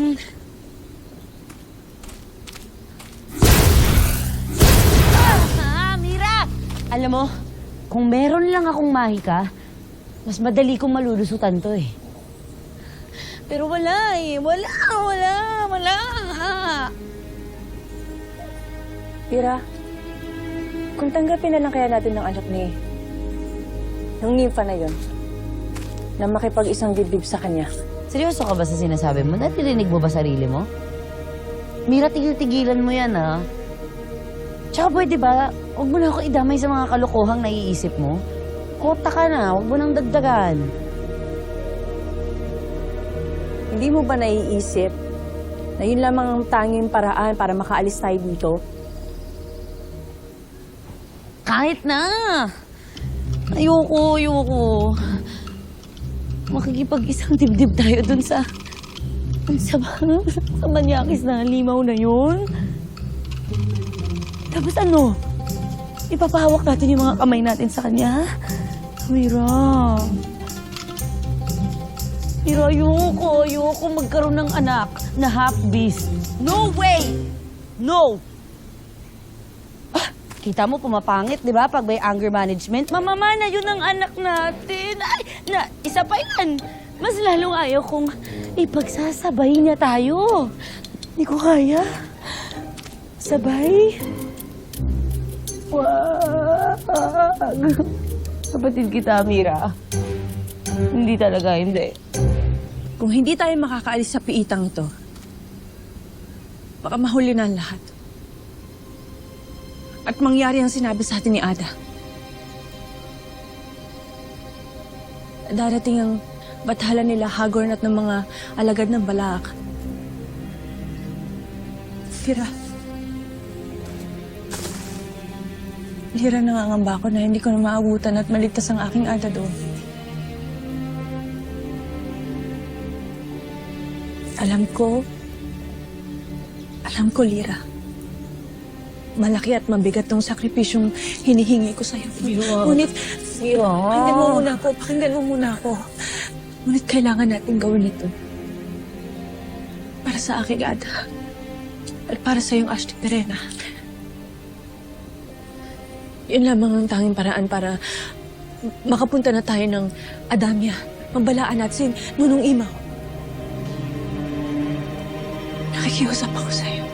Hmm. Ah, Mira! Alam mo, kung meron lang akong mahika, mas madali kong malulusutan to eh. Pero wala eh. Wala, wala, wala. Mira, kung tanggapin na lang kaya natin ng anak ni... ng nympha na yon na makipag-isang dibdib sa kanya. Seryoso ka ba sa sinasabi mo? Naririnig mo ba sarili mo? Mira, tigil-tigilan mo yan, ha? Tsaka pwede ba, huwag mo na ako idamay sa mga kalokohang naiisip mo. Kota ka na, huwag mo nang dagdagan. Hindi mo ba naiisip na yun lamang ang tanging paraan para makaalis tayo dito? Kahit na! Ayoko, ayoko. Makikipag-isang dibdib tayo dun sa... sa, sa manyakis na limaw na yun. Tapos ano? Ipapahawak natin yung mga kamay natin sa kanya? Mira. Mira, ayoko, ayoko magkaroon ng anak na half-beast. No way! No! Kita mo, pumapangit, di ba? Pag may anger management, mamamana yun ang anak natin. Ay, na, isa pa yan. Mas lalong ayaw kong ipagsasabay niya tayo. Hindi ko kaya. Sabay? Wag. Kapatid kita, Mira. Hindi talaga, hindi. Kung hindi tayo makakaalis sa piitang ito, baka mahuli na lahat. At mangyari ang sinabi sa atin ni Ada. Darating ang bathala nila Hagorn at ng mga alagad ng Balak. Tira. Lira nangangamba ako na hindi ko na maabutan at maligtas ang aking Ada doon. Alam ko, alam ko, Lira. Malaki at mabigat tong sakripisyong hinihingi ko sa'yo. Mira. Ngunit, Mira. pakinggan mo muna ako, pakinggan mo muna ako. Ngunit kailangan natin gawin ito. Para sa aking Ada. At para sa iyong Ashti Perena. Yun lamang ang tanging paraan para makapunta na tayo ng Adamya. Pambalaan natin si Nunong Imaw. Nakikiusap ako sa'yo.